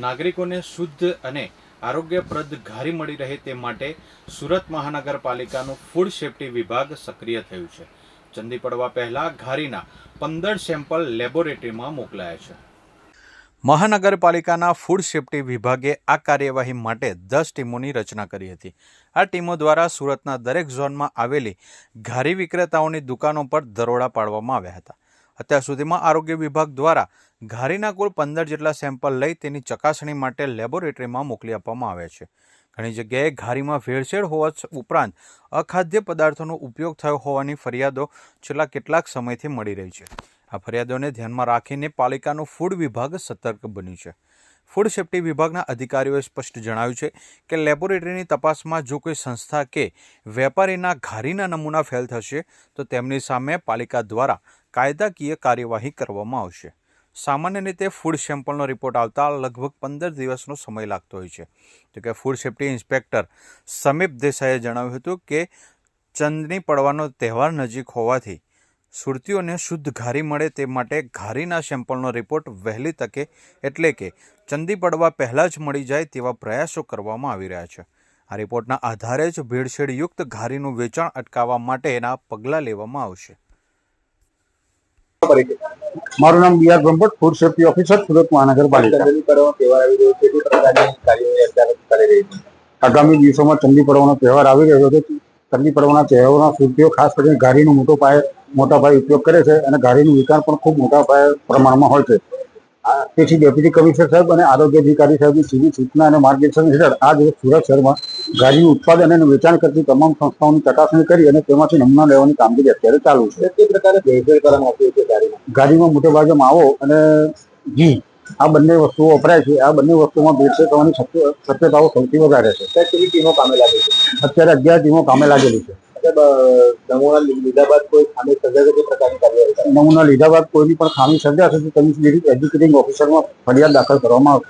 નાગરિકોને શુદ્ધ અને આરોગ્યપ્રદ ઘારી મળી રહે તે માટે સુરત મહાનગરપાલિકાનું ફૂડ સેફ્ટી વિભાગ સક્રિય થયું છે. ચંદી પડવા પહેલા ઘારીના પંદર સેમ્પલ લેબોરેટરીમાં મોકલાયા છે. મહાનગરપાલિકાના ફૂડ સેફ્ટી વિભાગે આ કાર્યવાહી માટે દસ ટીમોની રચના કરી હતી. આ ટીમો દ્વારા સુરતના દરેક ઝોનમાં આવેલી ઘારી વિક્રેતાઓની દુકાનો પર દરોડા પાડવામાં આવ્યા હતા. અત્યાર સુધીમાં આરોગ્ય વિભાગ દ્વારા ઘારીના કુલ પંદર જેટલા સેમ્પલ લઈ તેની ચકાસણી માટે લેબોરેટરીમાં મોકલી આપવામાં આવ્યા છે. ઘણી જગ્યાએ ઘારીમાં ભેળસેળ હોવા ઉપરાંત અખાદ્ય પદાર્થોનો ઉપયોગ થયો હોવાની ફરિયાદો છેલ્લા કેટલાક સમયથી મળી રહી છે. આ ફરિયાદોને ધ્યાનમાં રાખીને પાલિકાનો ફૂડ વિભાગ સતર્ક બન્યું છે. ફૂડ સેફ્ટી વિભાગના અધિકારીઓએ સ્પષ્ટ જણાવ્યું છે કે લેબોરેટરીની તપાસમાં જો કોઈ સંસ્થા કે વેપારીના ઘારીના નમૂના ફેલ થશે, તો તેમની સામે પાલિકા દ્વારા કાયદાકીય કાર્યવાહી કરવામાં આવશે. સામાન્ય રીતે ફૂડ સેમ્પલનો રિપોર્ટ આવતા લગભગ પંદર દિવસનો સમય લાગતો હોય છે. તો કે ફૂડ સેફ્ટી ઇન્સ્પેક્ટર સમીપ દેસાઈએ જણાવ્યું હતું કે ચંદની પડવાનો તહેવાર નજીક હોવાથી સુરતીઓને શુદ્ધ ઘારી મળે તે માટે ઘારીના સેમ્પલનો રિપોર્ટ વહેલી તકે એટલે કે ચંદી પડવા પહેલાં જ મળી જાય તેવા પ્રયાસો કરવામાં આવી રહ્યા છે. આ રિપોર્ટના આધારે જ ભેળસેળયુક્ત ઘારીનું વેચાણ અટકાવવા માટેના પગલાં લેવામાં આવશે. મારું નામ B R food safety officer Surat મહાનગરપાલિકા. ચંદની પડવાનો તહેવાર આવી રહ્યો છે તે પ્રકારની કાર્યવાહી અત્યારે કરી રહી છે? આગામી દિવસોમાં ચંદી પડવાનો તહેવાર આવી રહ્યો છે. ચંદી પડવાના તહેવારોના સુરતીઓ ખાસ કરીને ઘારીનો મોટો પાયે મોટા ભાઈ ઉપયોગ કરે છે અને ગાડીનું વેચાણ પણ ખૂબ મોટા પાયે પ્રમાણમાં હોય છે. આ- તેથી ડેપ્યુટી કમિશનર સાહેબ અને આરોગ્ય અધિકારી સાહેબની સીધી સૂચના અને માર્ગદર્શન હેઠળ આ દિવસ સુરત શહેરમાં ગાડીનું ઉત્પાદન અને વેચાણ કરતી તમામ સંસ્થાઓની ચકાસણી કરી અને તેમાંથી નમૂના લેવાની કામગીરી અત્યારે ચાલુ છે. તે પ્રકારે ભેળસેળ કરવામાં છે ગાડીમાં? ગાડીમાં મોટે ભાગે માવો અને ઘી આ બંને વસ્તુઓ વપરાય છે. આ બંને વસ્તુઓમાં ભેળસેળ થવાની શક્ય- શક્યતાઓ સૌથી વધારે છે. ટીમો કામે લાગી છે? અત્યારે અગિયાર ટીમો કામે લાગેલી છે. નમૂના લીધા બાદ કોઈ ખામી સર્જાશે તે પ્રકારની કાર્યવાહી નમૂના લીધા બાદ કોઈની પણ ખામી સર્જાશે તો તેની એજ્યુકેટિંગ ઓફિસરમાં ફરિયાદ દાખલ કરવામાં આવશે.